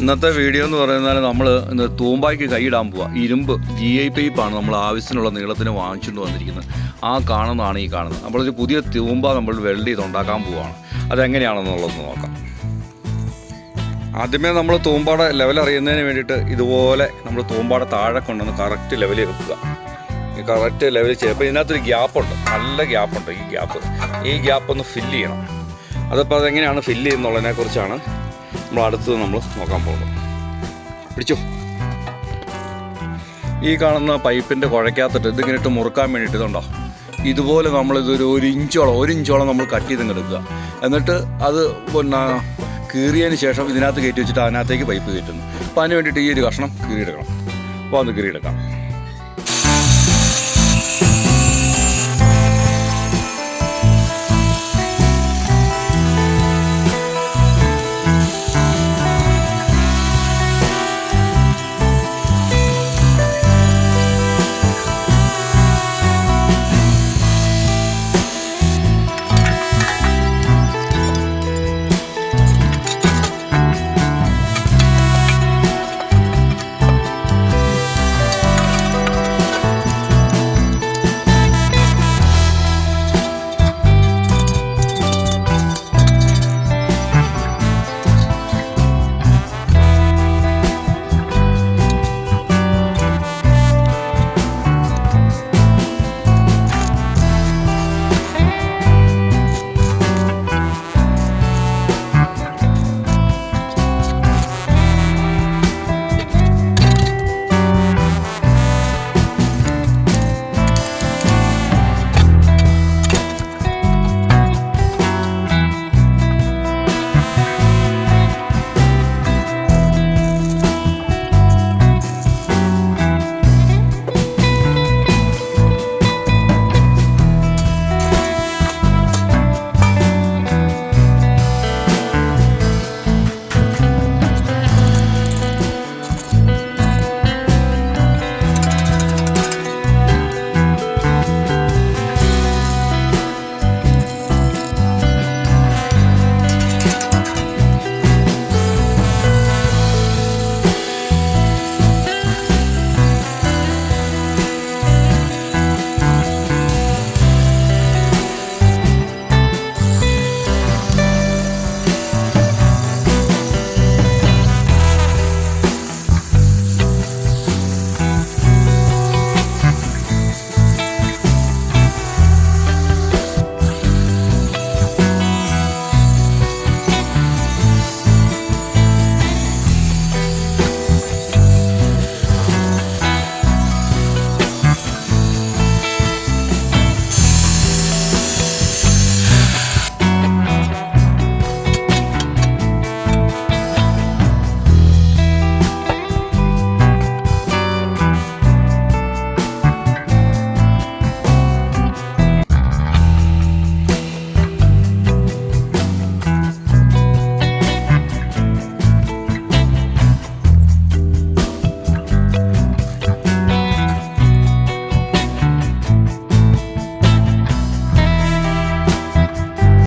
ഇന്നത്തെ വീഡിയോ എന്ന് പറയുന്നത് നമ്മൾ ഇന്ന് തൂമ്പായ്ക്ക് കൈയിടാൻ പോവാ. ഇരുമ്പ് ജി ഐ പൈപ്പാണ് നമ്മൾ ആവശ്യത്തിനുള്ള നീളത്തിന് വാങ്ങിച്ചുകൊണ്ട് വന്നിരിക്കുന്നത്. ആ കാണുന്നതാണ് ഈ കാണുന്നത്. നമ്മളൊരു പുതിയ തൂമ്പ നമ്മൾ വെൽഡ് ചെയ്ത് ഉണ്ടാക്കാൻ പോവാണ്. അതെങ്ങനെയാണെന്നുള്ളത് നോക്കാം. ആദ്യമേ നമ്മൾ തൂമ്പാടെ ലെവൽ അറിയുന്നതിന് വേണ്ടിയിട്ട് ഇതുപോലെ നമ്മൾ തൂമ്പാടെ താഴെ കൊണ്ടുവന്ന് കറക്റ്റ് ലെവലിൽ വെക്കുക. ഈ കറക്റ്റ് ലെവൽ ചെയ്യുമ്പോൾ ഇതിനകത്തൊരു ഗ്യാപ്പുണ്ട് നല്ല ഗ്യാപ്പുണ്ട് ഈ ഗ്യാപ്പ് ഈ ഗ്യാപ്പ് ഒന്ന് ഫില്ല് ചെയ്യണം. അതിപ്പോൾ അതെങ്ങനെയാണ് ഫില്ല് ചെയ്യുന്നുള്ളതിനെ കുറിച്ചാണ് നമ്മൾ അടുത്തത് നമ്മൾ നോക്കാൻ പോകുന്നു. പിടിച്ചോ? ഈ കാണുന്ന പൈപ്പിന്റെ കുഴയ്ക്കകത്തിട്ട് ഇതിങ്ങനെ ഇട്ട് മുറുക്കാൻ വേണ്ടിയിട്ട് ഇതുണ്ടോ? ഇതുപോലെ നമ്മളിതൊരു ഒരു ഇഞ്ചോളം ഒരു ഇഞ്ചോളം നമ്മൾ കട്ട് ചെയ്ത് എടുക്കുക എന്നിട്ട് അത് പിന്നെ കീറിയതിന് ശേഷം ഇതിനകത്ത് കയറ്റി വെച്ചിട്ട് അതിനകത്തേക്ക് പൈപ്പ് കയറ്റുന്നു. അപ്പോൾ അതിന് വേണ്ടിയിട്ട് ഈ ഒരു കഷ്ണം കീറിയെടുക്കണം. അപ്പോൾ അത് കീറിയെടുക്കാം.